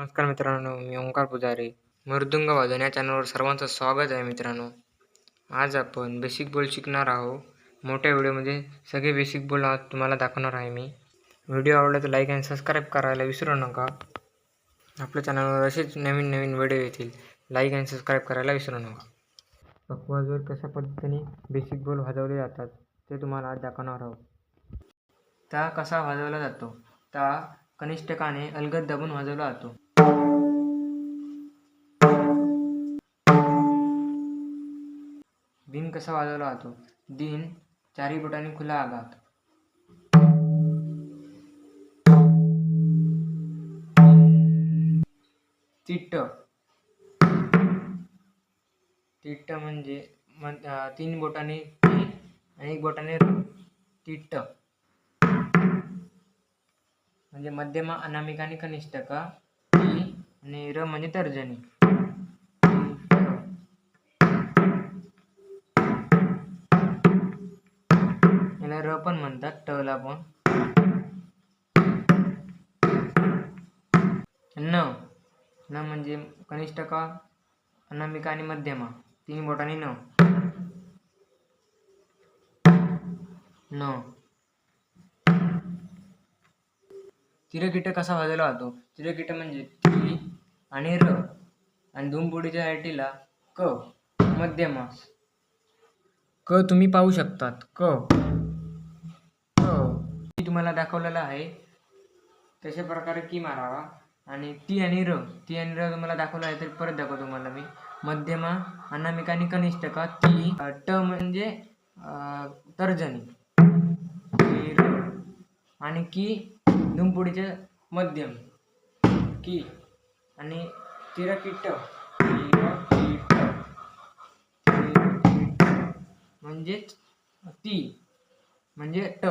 नमस्कार मित्रांनो मी ओंकार पुजारी मृदुंग वादन या चॅनलवर सर्वांचं स्वागत आहे मित्रांनो. आज आपण बेसिक बोल शिकणार आहोत. मोठ्या व्हिडिओमध्ये सगळे बेसिक बोल आज तुम्हाला दाखवणार आहे मी. व्हिडिओ आवडला तर लाईक आणि सबस्क्राईब करायला विसरू नका. आपल्या चॅनलवर असेच नवीन नवीन व्हिडिओ येतील. लाईक आणि सबस्क्राईब करायला विसरू नका. पक्वाजवर कशा पद्धतीने बेसिक बोल वाजवले जातात ते तुम्हाला आज दाखवणार आहोत. त्या कसा वाजवला जातो? त्या कनिष्ठकाने अलगद दाबून वाजवला जातो. कसा वाजवला जातो? दिन चारी बोटांनी खुला आघात. तिट्ट. तिट्ट म्हणजे तीन बोटाने आणि एक बोटाने तिट्ट. म्हणजे मध्यमा अनामिका आणि कनिष्ठ का? आणि र म्हणजे तर्जनी. पण म्हणतात टला पण न न म्हणजे कनिष्ठका अनामिका आणि मध्यमा. तीन बोटांनी न. न. तिरकीट कसा वाजवला जातो? तिरकीट म्हणजे ती आणि र आणि धुमपुडीच्या साईटीला क मध्यमा. क तुम्ही पाहू शकतात. क. तुम्हाला दाखवलेलं आहे. तशा प्रकारे की मारावा. आणि ती आणि र ती आणि र तुम्हाला दाखवलं आहे तर परत दाखवतो तुम्हाला मी. मध्यमा अनामिका आणि कनिष्ठका ती ट म्हणजे तर्जनी. ती र. आणि की धुमपुडीचे मध्यम. की. आणि तिरकिट्ट तिरकिट्ट म्हणजेच ती. म्हणजे ट.